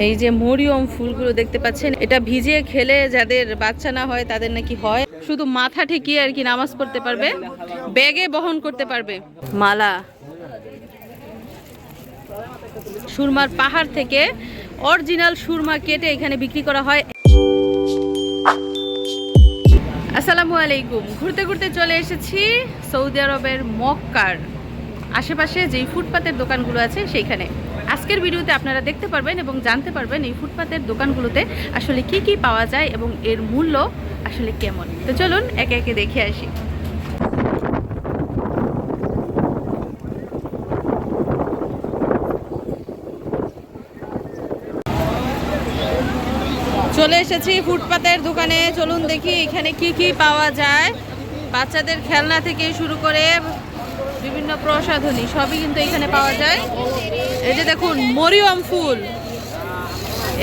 এই যে মরিয়ম ফুলগুলো দেখতে পাচ্ছেন, এটা ভিজিয়ে খেলে যাদের বাচ্চা না হয় তাদের নাকি হয়। শুধু মাথা ঠেকিয়ে আর কি নামাজ পড়তে পারবে, ব্যাগে বহন করতে পারবে। মালা। সুরমার পাহাড় থেকে অরিজিনাল সুরমা কেটে এখানে বিক্রি করা হয়। আসসালামু আলাইকুম। ঘুরতে ঘুরতে চলে এসেছি সৌদি আরবের মক্কার। আশেপাশে যেই ফুটপাতের দোকানগুলো আছে, সেইখানে। আজকের ভিডিওতে আপনারা দেখতে পারবেন এবং জানতে পারবেন এই ফুটপাতের দোকানগুলোতে আসলে কি কি পাওয়া যায় এবং এর মূল্য আসলে কেমন। তো চলুন একে একে দেখে আসি। চলে এসেছি ফুটপাতের দোকানে। চলুন দেখি এখানে কি কি পাওয়া যায়। বাচ্চাদের খেলনা থেকে শুরু করে বিভিন্ন প্রসাধনী সবই কিন্তু এখানে পাওয়া যায়। এই যে দেখুন, মরিয়ম ফুল।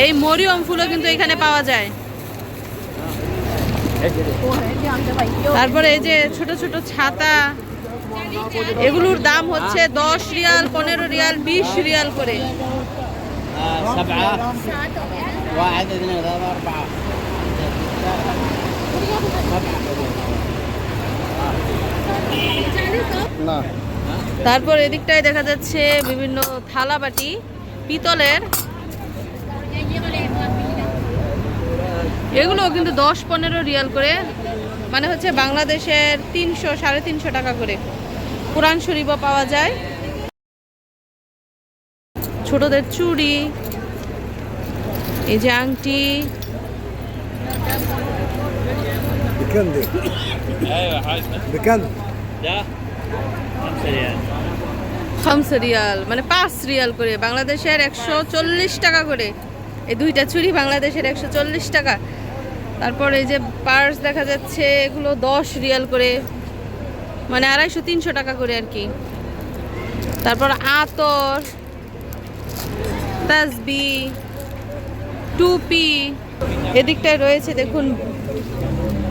এই মরিয়ম ফুলও কিন্তু এখানে পাওয়া যায়। তারপরে এই যে ছোট ছোট ছাতা, এগুলোর দাম হচ্ছে দশ রিয়াল, পনেরো রিয়াল, বিশ রিয়াল করে। না। তারপর এদিকটায় দেখা যাচ্ছে বিভিন্ন থালাবাটি পিতলের। এগুলো কিন্তু দশ পনেরো রিয়াল করে মানে হচ্ছে বাংলাদেশের তিনশো সাড়ে তিনশো টাকা করে। কোরআন শরীফও পাওয়া যায়। ছোটদের চুড়ি এই যে আংটি। খামসা রিয়াল মানে পাঁচ রিয়াল করে। বাংলাদেশের একশো চল্লিশ টাকা করে। এই দুইটা চুরি বাংলাদেশের একশো চল্লিশ টাকা। তারপর এই যে পার্স দেখা যাচ্ছে, এগুলো দশ রিয়াল করে। মানে আড়াইশো, তিনশো টাকা করে আর কি। তারপর আতর, তাসবি, টুপি। এদিকটায় রয়েছে দেখুন,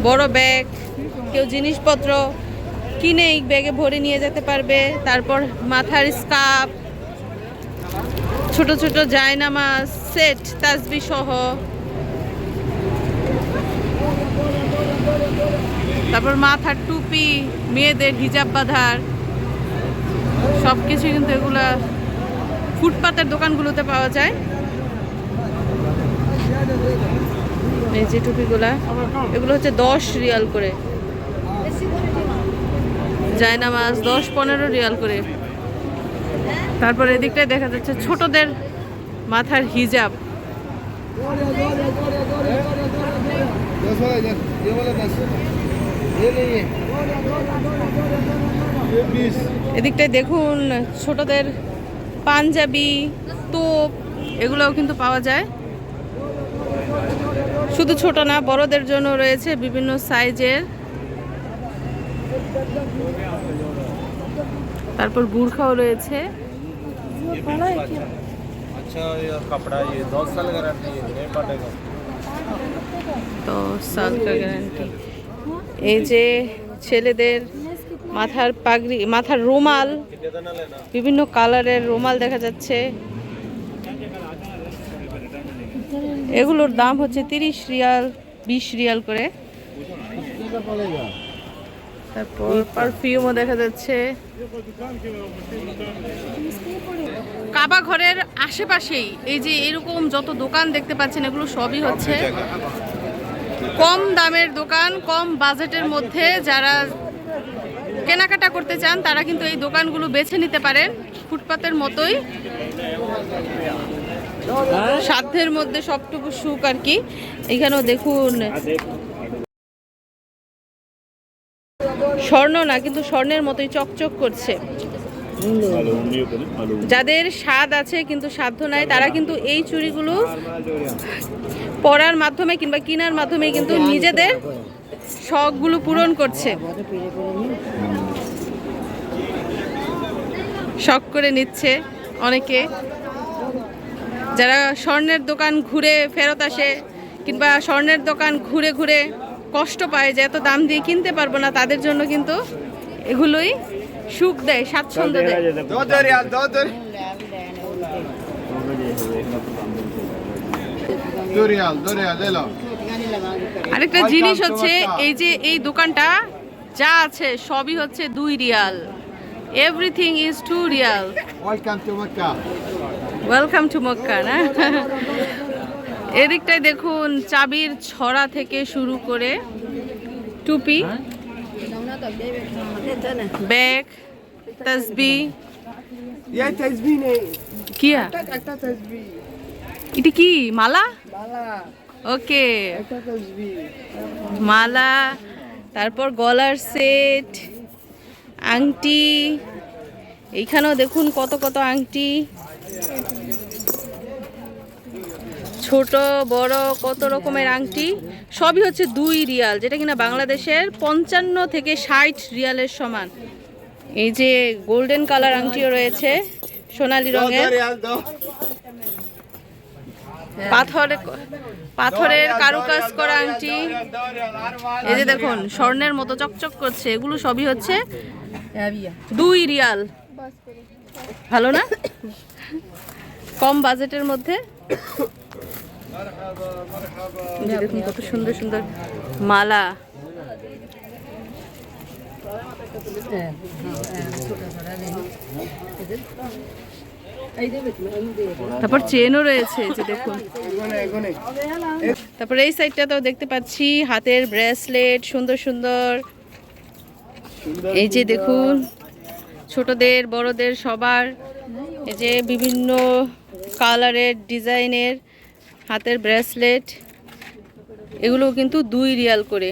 বড় ব্যাগ কেউ জিনিসপত্র। কিনে এই ব্যাগে ভরে নিয়ে যেতে পারবে। তারপর মাথার স্কার্ফ, ছোট ছোট জায়নামাজ সেট তাজবি সহ। তারপর মাথার টুপি, মেয়েদের হিজাব বাঁধার। সব কিছু কিন্তু এগুলা ফুটপাতের দোকানগুলোতে পাওয়া যায়। এই যে টুপিগুলা, এগুলো হচ্ছে দশ রিয়াল করে। জায়না দশ পনেরো রিয়াল করে। তারপর এদিকটায় দেখা যাচ্ছে ছোটদের মাথার হিজাব। এদিকটায় দেখুন ছোটদের পাঞ্জাবি, তোপ, এগুলোও কিন্তু পাওয়া যায়। শুধু ছোট না, বড়দের জন্য রয়েছে বিভিন্ন সাইজের তারপর বুর্খাও রয়েছে। তো গ্যারান্টি এই যে ছেলেদের মাথার পাগড়ি মাথার রুমাল বিভিন্ন কালারের রুমাল দেখা যাচ্ছে। এগুলোর দাম হচ্ছে তিরিশ রিয়াল বিশ রিয়াল করে। তারপর পারফিউমও দেখা যাচ্ছে। কাবা ঘরের আশেপাশেই এই যে এরকম যত দোকান দেখতে পাচ্ছেন, এগুলো সবই হচ্ছে কম দামের দোকান, কম বাজেটের মধ্যে যারা কেনাকাটা করতে চান, তারা কিন্তু এই দোকানগুলো বেছে নিতে পারেন ফুটপাতের মতোই। সাধ্যের মধ্যে সবটুকু সুখ আর কি। এখানেও দেখুন স্বর্ণ না, কিন্তু স্বর্ণের মতোই চকচক করছে। যাদের স্বাদ আছে কিন্তু সাধ্য নাই, তারা কিন্তু এই চুড়িগুলো পরার মাধ্যমে কিংবা কেনার মাধ্যমে কিন্তু নিজেদের শখগুলো পূরণ করছে। শখ করে নিচ্ছে অনেকে। যারা স্বর্ণের দোকান ঘুরে ফেরত আসে কিংবা স্বর্ণের দোকান ঘুরে ঘুরে কষ্ট পায় যে এত দাম দিয়ে কিনতে পারব না তাদের জন্য কিন্তু এগুলোই সুখ দেয় স্বাচ্ছন্দ্য দেয়। আরেকটা জিনিস হচ্ছে এই যে এই দোকানটা যা আছে সবই হচ্ছে দুই Real. Everything is two riyal. Welcome to Mecca welcome to Mecca না? এদিকটায় দেখুন চাবির ছড়া থেকে শুরু করে টুপি ব্যাগ তসবি। এটা কি মালা? ওকে। মালা তারপর গলার সেট আংটি। এইখানেও দেখুন কত কত আংটি। ছোট বড় কত রকমের আংটি সবই হচ্ছে দুই রিয়াল যেটা কিনা বাংলাদেশের পঞ্চান্ন থেকে ষাট রিয়ালের সমান। এই যে গোল্ডেন কালার আংটিও রয়েছে সোনালি রঙের। পাথর পাথরের কারুকাজ করা আংটি। এই যে দেখুন স্বর্ণের মতো চকচক করছে এগুলো সবই হচ্ছে দুই রিয়াল। ভালো না? কম বাজেটের মধ্যে? কত সুন্দর সুন্দর মালা। তারপর চেনও রয়েছে যে দেখুন। তারপর এই সাইডটাতেও দেখতে পাচ্ছি হাতের ব্রেসলেট, সুন্দর সুন্দর। এই যে দেখুন, ছোটদের, বড়দের সবার, এই যে বিভিন্ন কালারের ডিজাইনের হাতের ব্রেসলেট এগুলো কিন্তু দুই রিয়াল করে।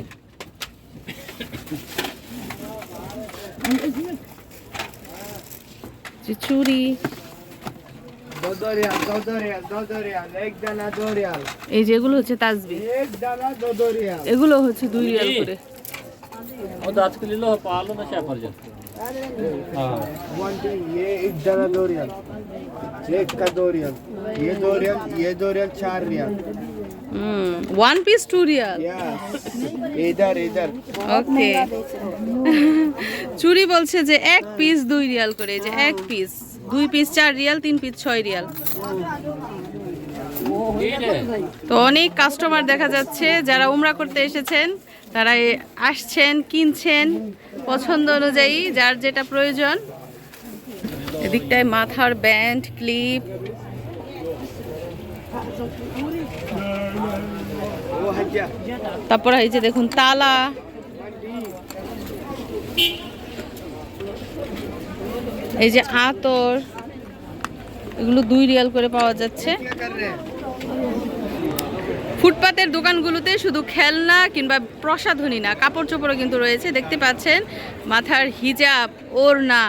চুরি এই যেগুলো হচ্ছে তাজবি। এগুলো হচ্ছে দুই রিয়াল করে। আজকে নিল পালো না সে আপনার জন্য। হ্যাঁ। एक दाना दो रियाल एक का दो रियाल ये दो रियाल ये दो रियाल चार रियाल হুম one piece two Real yes इधर इधर ওকে চুরি বলছে যে এক পিস দুই রিয়াল করে এই যে এক পিস দুই পিস চার রিয়াল তিন পিস ছয় রিয়াল ठीक है তো অনেক কাস্টমার দেখা যাচ্ছে যারা উমরা করতে এসেছেন তারা এ আসছেন কিনছেন পছন্দ অনুযায়ী যার যেটা প্রয়োজন এদিকটায় মাথার ব্যান্ড, ক্লিপ। তারপর এই যে দেখুন, তালা। এই যে আতর। এগুলো দুই রিয়াল করে পাওয়া যাচ্ছে। ফুটপাতের দোকানগুলোতে শুধু খেলনা কিংবা প্রসাধনী না কাপড় চোপড়ও কিন্তু রয়েছে। দেখতে পাচ্ছেন, মাথার হিজাব, ওড়না।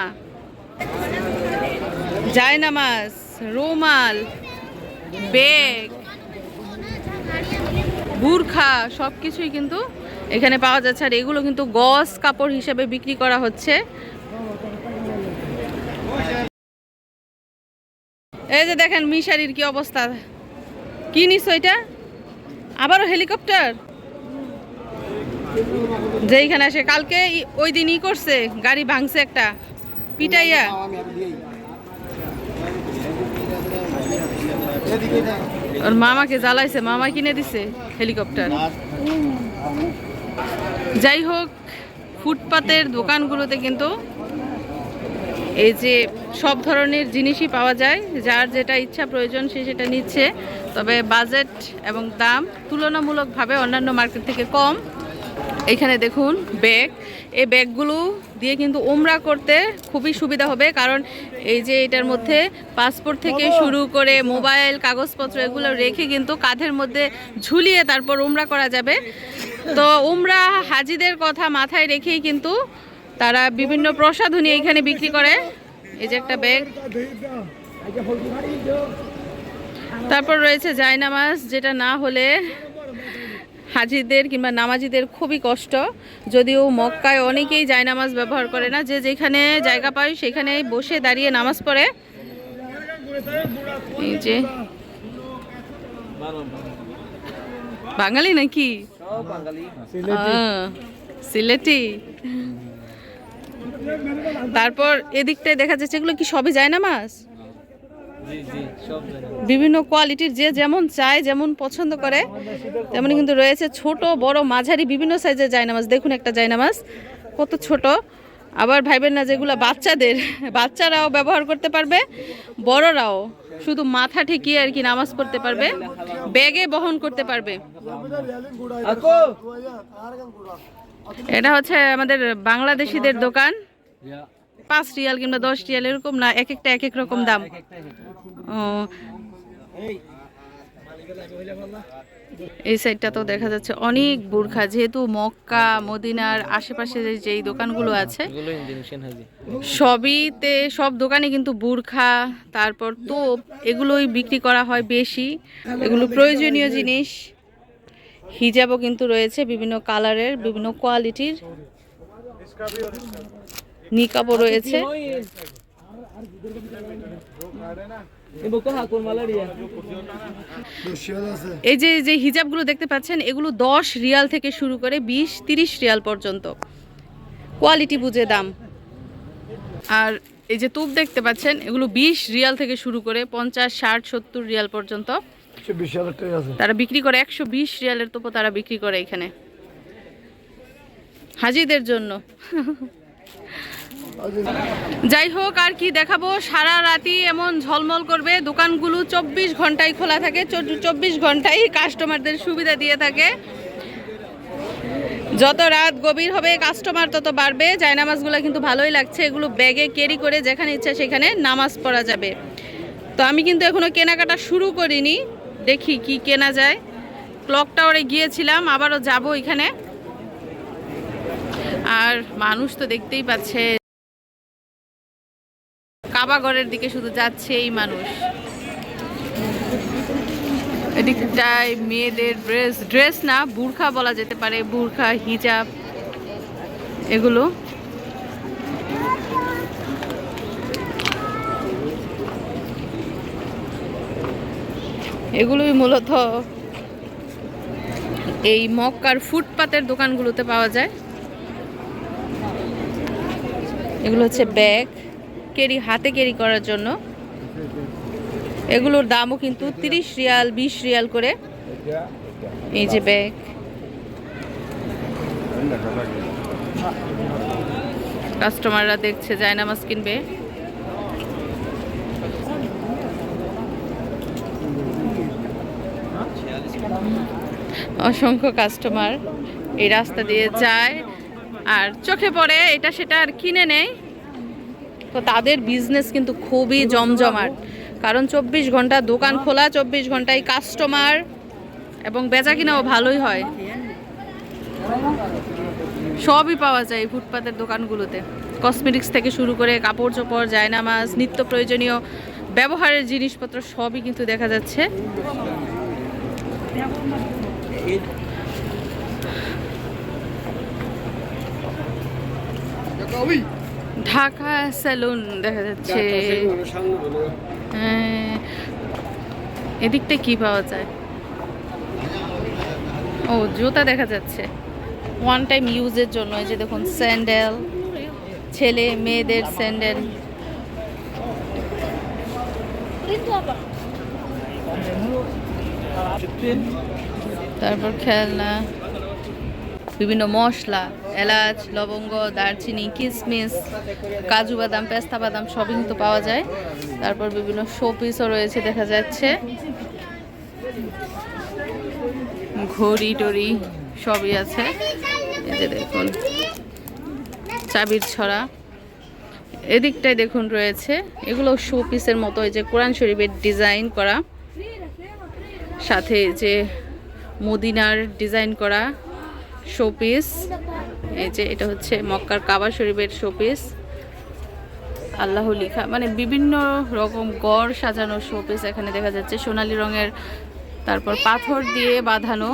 জায়নামাজ রুমাল বেগ বুরখা সব কিছুই কিন্তু এখানে পাওয়া যাচ্ছে। আর এগুলো কিন্তু গস কাপড় হিসেবে বিক্রি করা হচ্ছে। এই যে দেখেন মিশারির কি অবস্থা। কি নিস এটা? আবারও হেলিকপ্টার? যেইখানে আসে, কালকে ওই দিন ই করছে, গাড়ি ভাঙছে একটা। পিটাইয়া। ওর মামাকে জ্বালাইছে, মামা কিনে দিছে হেলিকপ্টার। যাই হোক, ফুটপাতের দোকানগুলোতে কিন্তু এই যে সব ধরনের জিনিসই পাওয়া যায়, যার যেটা ইচ্ছা প্রয়োজন সে সেটা নিচ্ছে। তবে বাজেট এবং দাম তুলনামূলকভাবে অন্যান্য মার্কেট থেকে কম। এখানে দেখুন ব্যাগ। এই ব্যাগগুলো দিয়ে কিন্তু ওমরা করতে খুবই সুবিধা হবে কারণ এই যে এটার মধ্যে পাসপোর্ট থেকে শুরু করে মোবাইল কাগজপত্র এগুলো রেখে কিন্তু কাঁধের মধ্যে ঝুলিয়ে তারপর ওমরা করা যাবে। তো ওমরা হাজিদের কথা মাথায় রেখেই কিন্তু তারা বিভিন্ন প্রসাধনী এখানে বিক্রি করে। এই যে একটা ব্যাগ। তারপর রয়েছে জায়নামাজ যেটা না হলে হাজিদের কিংবা নামাজিদের খুবই কষ্ট। যদিও মক্কায় অনেকেই জায়নামাজ ব্যবহার করে না যে যেখানে জায়গা পায় সেখানেই বসে দাঁড়িয়ে নামাজ পড়ে। এই যে। বাঙালি নাকি? সিলেটি। তারপর এদিকটায় দেখা যাচ্ছে এগুলো কি সবই যায় না মাছ জি জি সব জায়গায় বিভিন্ন কোয়ালিটির যে যেমন চায় যেমন পছন্দ করে তেমনি কিন্তু রয়েছে ছোট বড় মাঝারি বিভিন্ন সাইজের জায়নামাজ। দেখুন একটা জায়নামাজ কত ছোট। আবার ভাইবেন না যেগুলো বাচ্চাদের বাচ্চারাও ব্যবহার করতে পারবে বড়রাও শুধু মাথা ঠেকিয়ে আর কি নামাজ পড়তে পারবে ব্যাগে বহন করতে পারবে। এটা হচ্ছে আমাদের বাংলাদেশিদের দোকান। পাঁচ রিয়াল কিংবা দশ রিয়াল এরকম না এক একটা এক এক রকম দাম। ও। এই সাইডটা তো দেখা যাচ্ছে অনেক বুরখা যেহেতু মক্কা মদিনার আশেপাশে যে যেই দোকানগুলো আছে সবইতে সব দোকানে কিন্তু বুরখা তারপর তোপ এগুলোই বিক্রি করা হয় বেশি। এগুলো প্রয়োজনীয় জিনিস। হিজাবও কিন্তু রয়েছে বিভিন্ন কালারের বিভিন্ন কোয়ালিটির। নিকাবও রয়েছে। ইবো কোহা এই যে যে হিজাবগুলো দেখতে পাচ্ছেন এগুলো দশ রিয়াল থেকে শুরু করে বিশ তিরিশ রিয়াল পর্যন্ত। কোয়ালিটি বুঝে দাম। আর এই যে তুপ দেখতে পাচ্ছেন এগুলো বিশ রিয়াল থেকে শুরু করে পঞ্চাশ ষাট সত্তর রিয়াল পর্যন্ত। তারা বিক্রি করে একশো বিশ রিয়ালের তোপও তারা বিক্রি করে এখানে। হাজিদের জন্য। যাই হোক, আর কি দেখাবো? সারা রাতই এমন ঝলমল করবে। দোকানগুলো চব্বিশ ঘন্টায় খোলা থাকে। চব্বিশ ঘন্টায় কাস্টমারদের সুবিধা দিয়ে থাকে। যত রাত গভীর হবে কাস্টমার তত বাড়বে। জায়নামাজগুলো কিন্তু ভালোই লাগছে। এগুলো ব্যাগে ক্যারি করে যেখানে ইচ্ছা সেখানে নামাজ পড়া যাবে। তো আমি কিন্তু এখনও কেনাকাটা শুরু করিনি। দেখি কি কেনা যায়। ক্লক টাওয়ারে গিয়েছিলাম, আবারও যাব এখানে। আর মানুষ তো দেখতেই পাচ্ছে। কাবাগরের দিকে শুধু যাচ্ছে এই মানুষ। এদিকটায় মেয়েদের ড্রেস ড্রেস না, বুর্খা বলা যেতে পারে, বুর্খা, হিজাব, এগুলো। এগুলোই মূলত এই মক্কার ফুটপাতের দোকানগুলোতে পাওয়া যায়। এগুলো হচ্ছে ব্যাগ। ক্যারি, হাতে ক্যারি করার জন্য। এগুলোর দামও কিন্তু তিরিশ রিয়াল, বিশ রিয়াল করে। এই যে ব্যাগ। কাস্টমাররা দেখছে জায়নামাজ কিনবে। অসংখ্য কাস্টমার এই রাস্তা দিয়ে যায়। আর চোখে পড়ে, এটা সেটা আর কিনে নেয়। তো তাদের বিজনেস কিন্তু খুবই জমজমাট। কারণ চব্বিশ ঘণ্টা দোকান খোলা চব্বিশ ঘন্টায় কাস্টমার এবং বেচা কিনাও ভালোই হয়। সবই পাওয়া যায় এই ফুটপাতের দোকানগুলোতে। কসমেটিক্স থেকে শুরু করে কাপড় চোপড় জায়নামাজ নিত্য প্রয়োজনীয় ব্যবহারের জিনিসপত্র সবই কিন্তু দেখা যাচ্ছে। ঢাকা সেলুন দেখা যাচ্ছে। হ্যাঁ এদিকটা কি পাওয়া যায়? ও জুতা দেখা যাচ্ছে। ওয়ান টাইম ইউজের জন্য এই যে দেখুন স্যান্ডেল ছেলে মেয়েদের স্যান্ডেল তারপর খেলনা বিভিন্ন মশলা। এলাচ, লবঙ্গ, দারচিনি কিশমিশ কাজু বাদাম, পেস্তা বাদাম সবই কিন্তু পাওয়া যায়। তারপর বিভিন্ন শোপিসও রয়েছে দেখা যাচ্ছে। ঘড়ি টড়ি সবই আছে। এই যে দেখুন, চাবির ছড়া। এদিকটায় দেখুন রয়েছে, এগুলো শোপিসের মতো এই যে কোরআন শরীফের ডিজাইন করা। সাথে যে মদিনার ডিজাইন করা শোপিস। এই যে এটা হচ্ছে মক্কার কাবা শরীফের শোপিস আল্লাহ লিখা মানে বিভিন্ন রকম গড় সাজানো শোপিস এখানে দেখা যাচ্ছে। সোনালী রঙের তারপর পাথর দিয়ে বাঁধানো।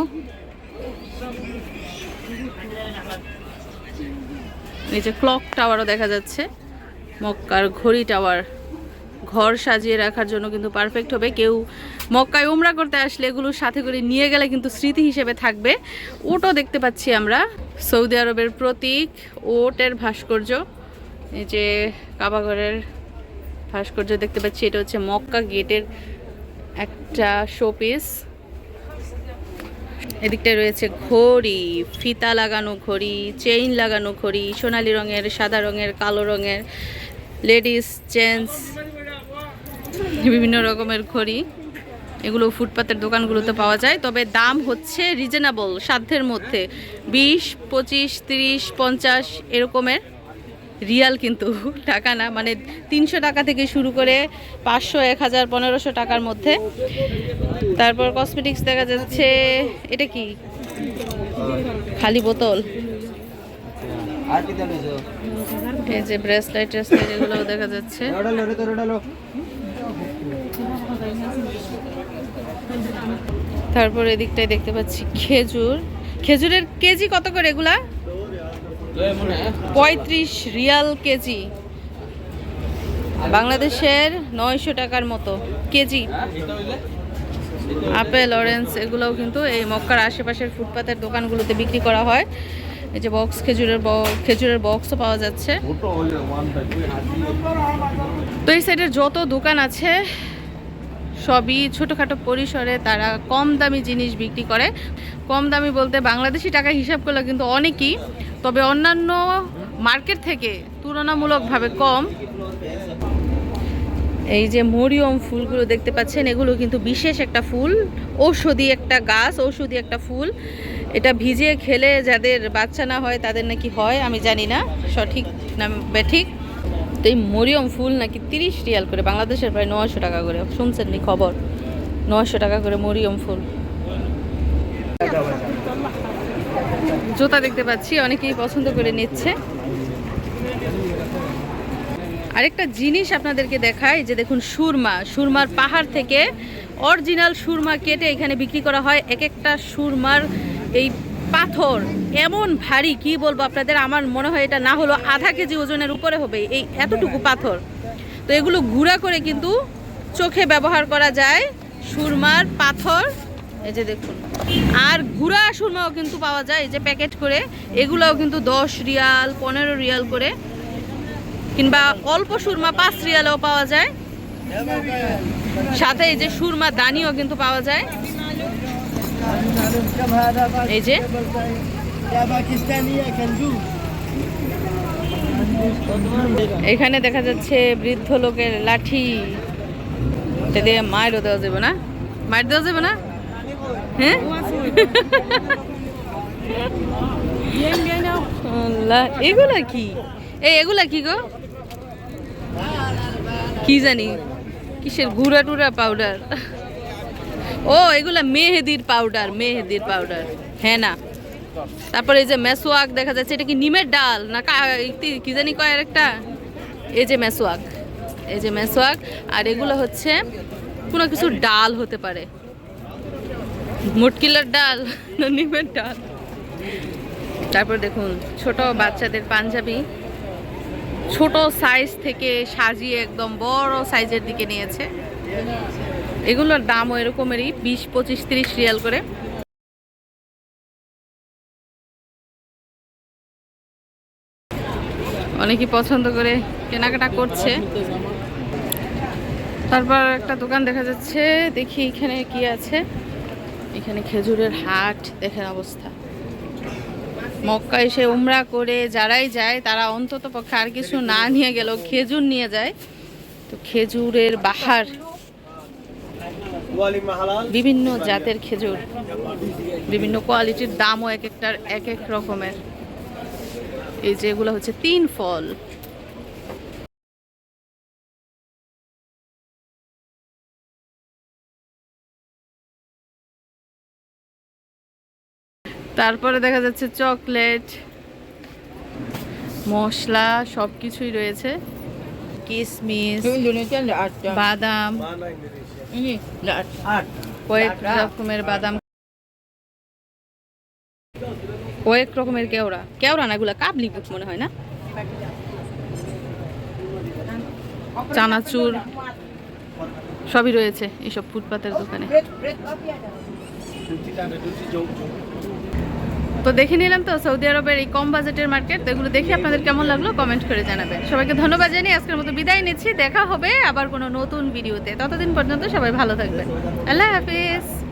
এই যে ক্লক টাওয়ারও দেখা যাচ্ছে। মক্কার ঘড়ি টাওয়ার ঘর সাজিয়ে রাখার জন্য কিন্তু পারফেক্ট হবে। কেউ মক্কায় উমরা করতে আসলে এগুলো সাথে করে নিয়ে গেলে কিন্তু স্মৃতি হিসেবে থাকবে। ওটও দেখতে পাচ্ছি আমরা। সৌদি আরবের প্রতীক, ওটের ভাস্কর্য, এই যে কাবাঘরের ভাস্কর্য দেখতে পাচ্ছি, এটা হচ্ছে মক্কা গেটের একটা শোপিস এদিকটায় রয়েছে ঘড়ি, ফিতা লাগানো ঘড়ি চেইন লাগানো ঘড়ি, সোনালি রঙের, সাদা রঙের, কালো রঙের লেডিস জেন্টস বিভিন্ন রকমের ঘড়ি। এগুলো ফুটপাতের দোকানগুলোতে পাওয়া যায়। তবে দাম হচ্ছে রিজনেবল সাধ্যের মধ্যে। বিশ, পঁচিশ, তিরিশ, পঞ্চাশ এরকমের রিয়াল কিন্তু টাকা না। মানে তিনশো টাকা থেকে শুরু করে পাঁচশো, এক হাজার, পনেরোশো টাকার মধ্যে। তারপর কসমেটিক্স দেখা যাচ্ছে, এটা কি? খালি বোতল। এই যে ব্রেসলেট ট্রেসলেট এগুলো দেখা যাচ্ছে। তারপর এদিকটায় দেখতে পাচ্ছি খেজুর। খেজুরের কেজি কত করে এগুলা? পঁয়ত্রিশ রিয়াল কেজি। বাংলাদেশের নয়শো টাকার মতো কেজি। আপেল, অরেঞ্জ এগুলোও কিন্তু এই মক্কার আশেপাশের ফুটপাতের দোকানগুলোতে বিক্রি করা হয়। এই যে বক্স খেজুরের খেজুরের বক্সও পাওয়া যাচ্ছে। তো এই সাইডের যত দোকান আছে, সবই ছোটোখাটো পরিসরে তারা কম দামি জিনিস বিক্রি করে। কম দামি বলতে বাংলাদেশি টাকা হিসাব করলে কিন্তু অনেকই, তবে অন্যান্য মার্কেট থেকে তুলনামূলকভাবে কম। এই যে মরিয়ম ফুলগুলো দেখতে পাচ্ছেন, এগুলো কিন্তু বিশেষ একটা ফুল, ঔষধি একটা গাছ, ঔষধি একটা ফুল। এটা ভিজিয়ে খেলে যাদের বাচ্চা না হয়, তাদের নাকি হয়, আমি জানি না, সঠিক না বেঠিক তো এই মরিয়ম ফুল নাকি তিরিশ রিয়াল করে, বাংলাদেশের প্রায় নয়শো টাকা করে। শুনছেন নি খবর? নয়শো টাকা করে মরিয়ম ফুল। জুতা দেখতে পাচ্ছি, অনেকেই পছন্দ করে নিচ্ছে। আরেকটা জিনিস আপনাদেরকে দেখাই, যে দেখুন সুরমা, সুরমার পাহাড় থেকে অরিজিনাল সুরমা কেটে এখানে বিক্রি করা হয়। এক একটা সুরমার এই পাথর। এমন ভারী, কি বলব আপনাদের? আমার মনে হয় এটা না হলো আধা কেজি ওজনের উপরে হবে এই এতটুকু পাথর। তো এগুলো গুঁড়া করে কিন্তু চোখে ব্যবহার করা যায়। সুরমার পাথর, এই যে দেখুন। আর গুঁড়া সুরমাও কিন্তু পাওয়া যায় যে প্যাকেট করে। এগুলোও কিন্তু দশ রিয়াল, পনেরো রিয়াল করে। কিংবা অল্প সুরমা পাঁচ রিয়ালেও পাওয়া যায়। সাথে এই যে সুরমা দানিও কিন্তু পাওয়া যায়। এই যে? এখানে দেখা যাচ্ছে বৃদ্ধ লোকের লাঠি। এটা দিয়ে মায়েরও দেওয়া যাবে না? মায়ের দেওয়া যাবে না? হ্যাঁ? এগুলা কি? এই এগুলা কি গো? কি জানি, কিসের গুড়া টুড়া পাউডার ও, এগুলো মেহেদির পাউডার মেহেদির পাউডার হ্যাঁ না। তারপরে এই যে মেসোয়াক দেখা যাচ্ছে, এটা কি নিমের ডাল না কা- জানি কয় একটা? এই যে মেসোয়াক, এই যে মেসোয়াক। আর এগুলো হচ্ছে কোনো কিছু ডাল হতে পারে। মুটকিলার ডাল না নিমের ডাল। তারপর দেখুন, ছোট বাচ্চাদের পাঞ্জাবি। ছোট সাইজ থেকে সাজিয়ে একদম বড় সাইজের দিকে নিয়েছে। এগুলোর দামও এরকমেরই বিশ, পঁচিশ, তিরিশ রিয়াল করে। অনেকেই পছন্দ করে কেনাকাটা করছে। তারপর একটা দোকান দেখা যাচ্ছে, দেখি এখানে কি আছে। এখানে খেজুরের হাট, দেখেন অবস্থা। মক্কা এসে উমরা করে যারাই যায়, তারা অন্তত পক্ষে আর কিছু না নিয়ে গেলেও খেজুর নিয়ে যায়। তো খেজুরের বাহার বিভিন্ন জাতের খেজুর বিভিন্ন কোয়ালিটির দামও এক একটার এক এক রকমের। এই যে এগুলো হচ্ছে তিন ফল। তারপরে দেখা যাচ্ছে চকলেট মশলা সব কিছুই রয়েছে কিশমিশ বাদাম। কয়েক রকমের বাদাম। কয়েক রকমের কেওড়া। কেওড়া না এগুলা কাবলি বুট মনে হয় না? চানাচুর। সবই রয়েছে এইসব ফুটপাতের দোকানে। তো দেখে নিলাম তো, সৌদি আরবের এই কম বাজেটের মার্কেট তো এগুলো দেখে আপনাদের কেমন লাগল কমেন্ট করে জানাবেন। সবাইকে ধন্যবাদ জানিয়ে আজকের মতো বিদায় নিচ্ছি, দেখা হবে আবার কোনো নতুন ভিডিওতে ততদিন পর্যন্ত সবাই ভালো থাকবেন। আল্লাহ হাফিজ।